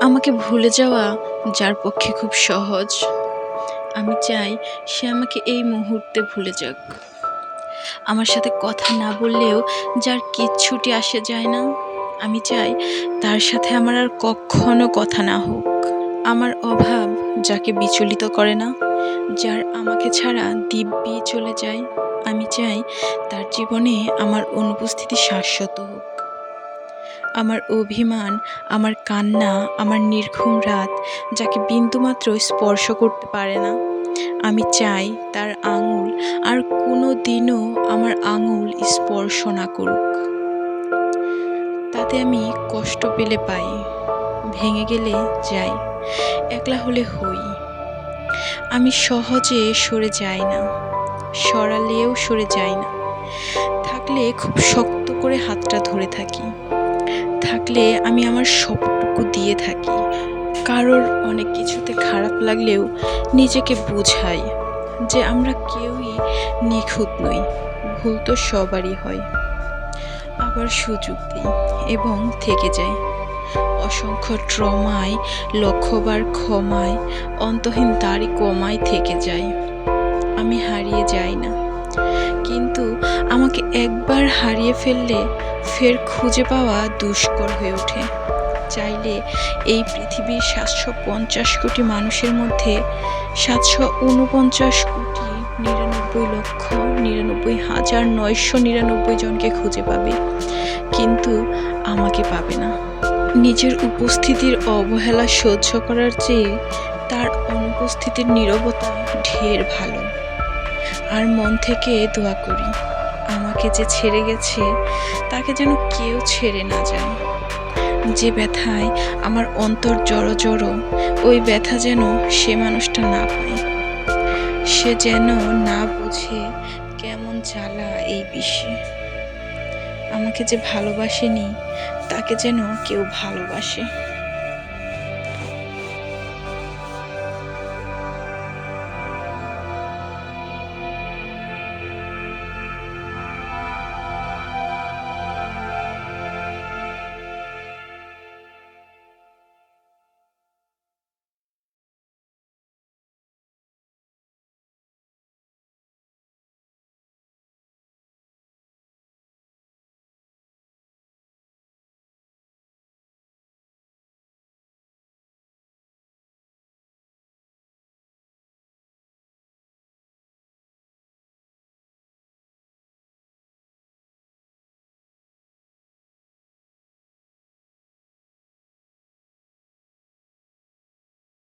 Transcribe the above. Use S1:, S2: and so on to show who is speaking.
S1: আমাকে ভুলে যাওয়া যার পক্ষে খুব সহজ। আমি চাই সে আমাকে এই মুহূর্তে ভুলে যাক। আমার সাথে কথা না বললেও যার কিচ্ছুটি আসে যায় না। আমি চাই তার সাথে আমার আর কখনো কথা না হোক। আমার অভাব যাকে বিচলিত করে না, যার আমাকে ছাড়া দিব্যি চলে যায়। আমি চাই তার জীবনে আমার অনুপস্থিতি শাশ্বত হোক। আমার অভিমান, আমার কান্না, আমার নির্ঘুম রাত যাকে বিন্দুমাত্র স্পর্শ করতে পারে না। আমি চাই তার আঙুল আর কোনো দিনও আমার আঙুল স্পর্শ না করুক। তাতে আমি কষ্ট পেলে পাই, ভেঙে গেলে যাই, একলা হলে হই। আমি সহজে সরে যাই না, সরালেও সরে যাই না। থাকলে খুব শক্ত করে হাতটা ধরে থাকি। থাকলে আমি আমার সবটুকু দিয়ে থাকি। কারোর অনেক কিছুতে খারাপ লাগলেও নিজেকে বোঝাই যে আমরা কেউই নিখুঁত নই, ভুল তো সবারই হয়। আবার সুযোগ দিই এবং থেকে যাই। অসংখ্য ট্রমায়, লক্ষ্যবার ক্ষমায়, অন্তহীন তারই কমায় থেকে যাই। আমি হারিয়ে যাই না। কিন্তু আমাকে একবার হারিয়ে ফেললে ফের খুঁজে পাওয়া দুষ্কর হয়ে ওঠে। চাইলে এই পৃথিবীর সাতশো পঞ্চাশ কোটি মানুষের মধ্যে সাতশো উনপঞ্চাশ কোটি নিরানব্বই লক্ষ নিরানব্বই হাজার নয়শো নিরানব্বই জনকে খুঁজে পাবে, কিন্তু আমাকে পাবে না। নিজের উপস্থিতির অবহেলা সহ্য করার চেয়ে তার অনুপস্থিতির নীরবতা ঢের ভালো। আর মন থেকে দোয়া করি। আমাকে যে ছেড়ে গেছে, তাকে যেন কেউ ছেড়ে না যায়। যে ব্যথায় আমার অন্তর জড়ো জড়ো, ওই ব্যথা যেন সে মানুষটা না পায়। সে যেন না বুঝে কেমন জ্বালা এই বিশ্বে আমাকে যে ভালোবাসেনি, তাকে যেন কেউ ভালোবাসে।